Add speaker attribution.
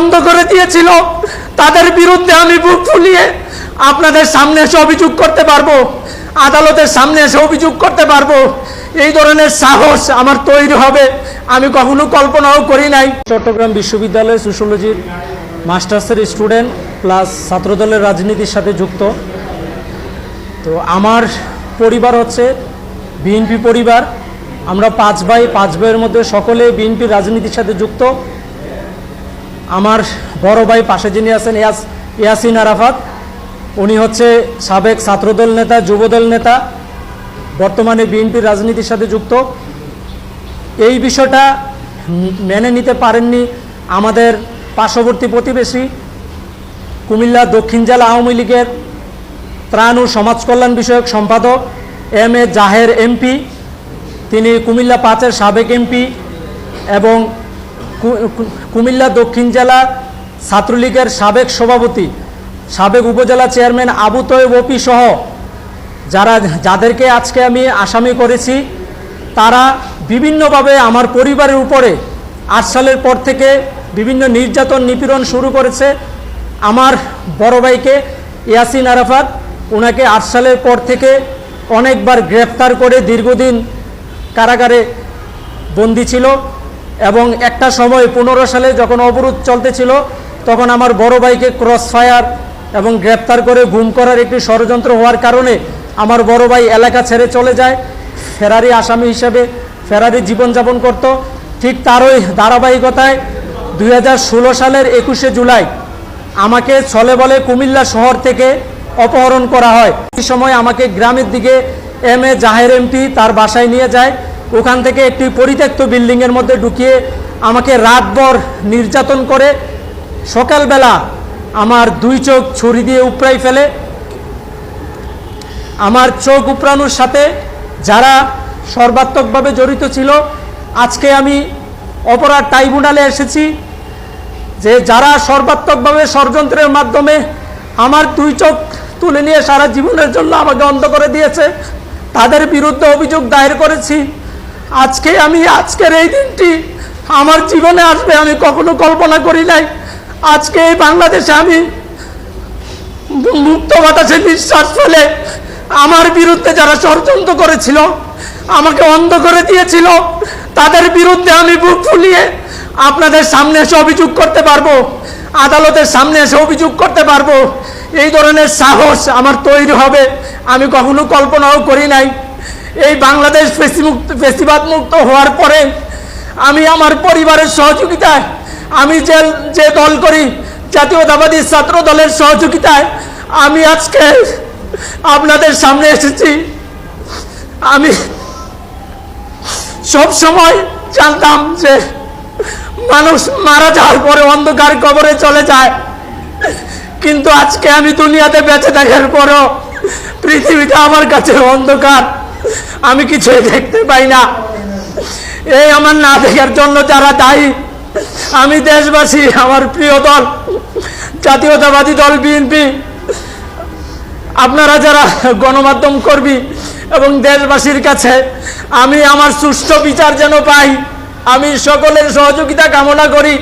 Speaker 1: অন্ধ করে দিয়েছিল। তাদের বিরুদ্ধে আমি বুক ফুলিয়ে আপনাদের সামনে এসে অভিযোগ করতে পারব। আদালতের সামনে এসে অভিযোগ করতে পারব। এই ধরনের সাহস আমার তৈরি হবে। আমি কখনো কল্পনাও করি নাই। চট্টগ্রাম বিশ্ববিদ্যালয়ের সোশ্যোলজির মাস্টার্সের স্টুডেন্ট প্লাস ছাত্রদলের রাজনীতির সাথে যুক্ত। তো আমার পরিবার হচ্ছে বিএনপি পরিবার। আমরা পাঁচ ভাই, পাঁচ ভাইয়ের মধ্যে সকলে বিএনপির রাজনীতির সাথে যুক্ত। আমার বড় ভাই পাশে যিনি আছেন ইয়াস, ইয়াসিন আরাফাত, উনি হচ্ছে সাবেক ছাত্রদল নেতা, যুবদল নেতা, বর্তমানে বিএনপির রাজনীতির সাথে যুক্ত। এই বিষয়টা মেনে নিতে পারেননি আমাদের পার্শ্ববর্তী প্রতিবেশী কুমিল্লা দক্ষিণ জেলা আওয়ামী লীগের ত্রাণ ও সমাজ কল্যাণ বিষয়ক সম্পাদক এম এ জাহের এমপি, তিনি কুমিল্লা পাঁচের সাবেক এমপি এবং কুমিল্লা দক্ষিণ জেলা ছাত্রলীগের সাবেক সভাপতি, সাবেক উপজেলা চেয়ারম্যান আবু তয়েব ওপি সহ যারা, যাদেরকে আজকে আমি আসামি করেছি, তারা বিভিন্নভাবে আমার পরিবারের উপরে আট সালের পর থেকে বিভিন্ন নির্যাতন নিপীড়ন শুরু করেছে। আমার বড় ভাইকে ইয়াসিন আরাফাত ওনাকে আট সালের পর থেকে অনেকবার গ্রেফতার করে দীর্ঘদিন কারাগারে বন্দি ছিল। এবং একটা সময় পনেরো সালে যখন অবরোধ চলতেছিল, তখন আমার বড় ভাইকে ক্রস ফায়ার এবং গ্রেপ্তার করে গুম করার একটি ষড়যন্ত্র হওয়ার কারণে আমার বড় ভাই এলাকা ছেড়ে চলে যায়, ফেরারি আসামি হিসেবে ফেরারি জীবনযাপন করত। ঠিক তারই ধারাবাহিকতায় দুই হাজার ষোলো সালের একুশে জুলাই আমাকে ছলে বলে কুমিল্লা শহর থেকে অপহরণ করা হয়। এই সময় আমাকে গ্রামের দিকে এম এ জাহের এমপি তার বাসায় নিয়ে যায়। ওখান থেকে একটি পরিত্যক্ত বিল্ডিংয়ের মধ্যে ঢুকিয়ে আমাকে রাতভর নির্যাতন করে, সকালবেলা আমার দুই চোখ ছুরি দিয়ে উপড়াই ফেলে। আমার চোখ উপড়ানোর সাথে যারা সর্বাত্মকভাবে জড়িত ছিল, আজকে আমি অপরাধ ট্রাইব্যুনালে এসেছি যে যারা সর্বাত্মকভাবে ষড়যন্ত্রের মাধ্যমে আমার দুই চোখ তুলে নিয়ে সারা জীবনের জন্য আমাকে অন্ধ করে দিয়েছে, তাদের বিরুদ্ধে অভিযোগ দায়ের করেছি। আজকে আমি, আজকের এই দিনটি আমার জীবনে আসবে আমি কখনো কল্পনা করি নাই। আজকে এই বাংলাদেশে আমি মুক্ত বাতাসে নিঃশ্বাস ফেলে আমার বিরুদ্ধে যারা ষড়যন্ত্র করেছিল, আমাকে অন্ধ করে দিয়েছিল, তাদের বিরুদ্ধে আমি বুক ফুলিয়ে আপনাদের সামনে এসে অভিযোগ করতে পারব, আদালতের সামনে এসে অভিযোগ করতে পারব। এই ধরনের সাহস আমার তৈরি হবে, আমি কখনো কল্পনাও করি নাই। এই বাংলাদেশ ফেসিবাদ মুক্ত হওয়ার পরে আমি আমার পরিবারের সহযোগিতায়, আমি যে যে দল করি, জাতীয়তাবাদী ছাত্র দলের সহযোগিতায়, আমি আজকে আপনাদের সামনে এসেছি। আমি সব সময় জানতাম যে মানুষ মারা যাওয়ার পরে অন্ধকার কবরে চলে যায়। কিন্তু আজকে আমি দুনিয়াতে বেঁচে থাকার পরও পৃথিবীটা আমার কাছে অন্ধকার। আমি কিছুই দেখতে পাই না। এই আমার না দেখার জন্য যারা দায়ী, আমি দেশবাসী, আমার প্রিয় দল, জাতীয়তাবাদী দল, বিএনপি, আপনারা যারা গণমাধ্যম কর্মী এবং দেশবাসীর কাছে আমি আমার সুষ্ঠু বিচার যেন পাই, আমি সকলের সহযোগিতা কামনা করি।